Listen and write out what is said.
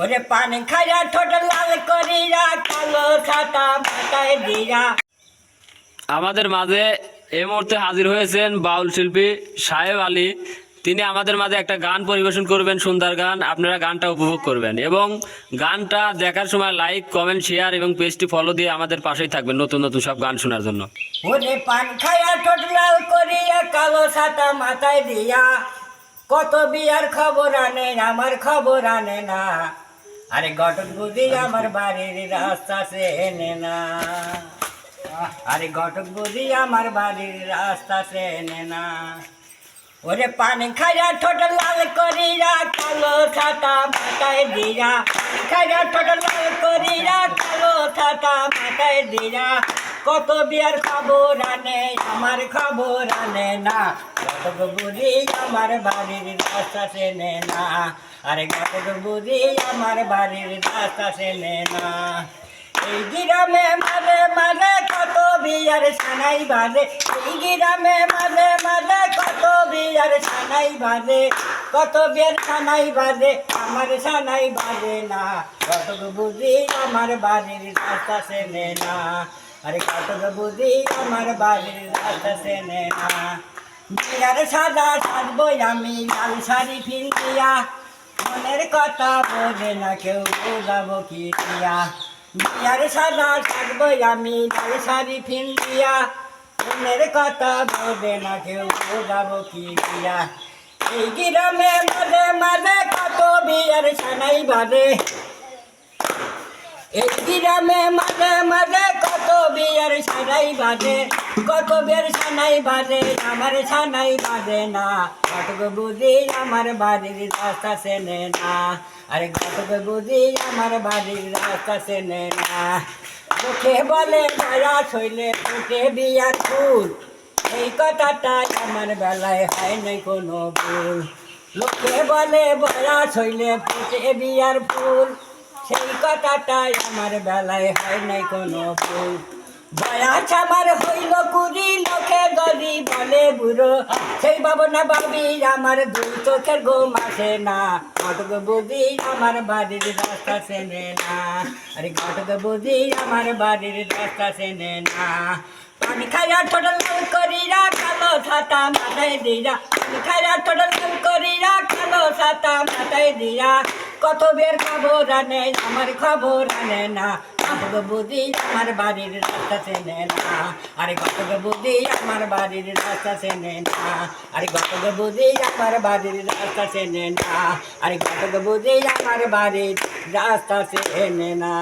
ওরে পান খাইয়া ঠোঁট লাল করিয়া কালো ছাতা মাথায় দিয়া। আমাদের মাঝে এই মুহূর্তে হাজির হয়েছেন বাউল শিল্পী সাহেব আলী। তিনি আমাদের মাঝে একটা গান পরিবেশন করবেন সুন্দর গান। আপনারা গানটা উপভোগ করবেন এবং গানটা দেখার সময় লাইক কমেন্ট শেয়ার এবং পেজটি ফলো দিয়ে আমাদের পাশেই থাকবেন নতুন নতুন সব গান শোনার জন্য। ওরে পান করিয়া কালো ছাতা মাথায় দিয়া। কত বিয়ার খবর আনে আমার খবর আনে না। আরে গটক বুঝি আমার বাড়ির রাস্তা সে না। আরে গটক বুঝি আমার বাড়ির রাস্তা সে না। ওরে পানি খাইয়া ঠোঁট লাল করিয়া কালো ছাতা মাথায় দিয়া। খাইয়া ঠোঁট লাল করিয়া কালো ছাতা মাথায় দিয়া। কত বিয়ার খবর আনে, আমার খবর আনে না। কত বুঝি আমার বাড়ির রাস্তা চেনে না। আরে কত বুঝি আমার বাড়ির রাস্তা চেনে না। এই গ্রামে মাঝে মাঝে কত বিয়ার সানাই বাজে। এই গ্রামে মাঝে মাঝে কত বিয়ার সানাই বাজে। কত বিয়ার সানাই বাজে, আমার সানাই বাজে না। কত বুঝি আমার বাড়ির রাস্তা চেনে না। আরে কত বুঝি আমার বাড়ির রাস্তা চেনে না। বিয়ার সাদা সাজবো আমি, লাল শাড়ি ফিরিয়া মনের কথা বোঝে না কেউ বোঝাবো কি দিয়া। বিয়ার সাদা থাকব আমি, লাল শাড়ি ফিন দিয়া মনের কথা বোঝে না কেউ বোঝাবো কি দিয়া। এই গ্রামে মাঝে মাঝে কত বিয়ার সানাই বাজে। এই গ্রামে মাঝে মাঝে সানাই বাজে কত বিয়ার সানাই বাজে আমার সানাই বাজে না। কতক বুঝি আমার বাড়ির রাস্তা চেনে না। আরে কতক বুঝি আমার বাড়ির রাস্তা চেনে না। মুখে বলে দয়া শৈলে ফুটে বিয়ার ফুল। এই কথাটাই আমার বেলায় হয় নাই কোনো ভুল। লোকে বলে বয়স হইলে ফুটে বিয়ার ফুল। সেই কথাটাই আমার বেলায় হয় নাই কোনো ভুল। বয়স আমার হইল কুড়ি লোকে গরি বলে বুড়ো। সেই ভাবনা ভাবি, আমার দুই চোখের ঘুম আসে না। ঘটক বুঝি আমার বাড়ির রাস্তা চেনে না। আরে ঘটক বুঝি আমার বাড়ির রাস্তা চেনে না। পানি খাইয়া ঠোঁট লাল করিয়া কালো ছাতা মাথায় দিয়া। পানি খাইয়া ঠোঁট লাল করিয়া কালো ছাতা মাথায় দিয়া। কত বের খবর আনে, আমার খবর আনে না। বুঝি আমার বাড়ির রাস্তা চেনে না। আরে গত বুঝি আমার বাড়ির রাস্তা চেনে না। আরে কত বুঝি আমার বাড়ির রাস্তা চেনে না। আরে কত বুঝি আমার বাড়ির রাস্তা চেনে না।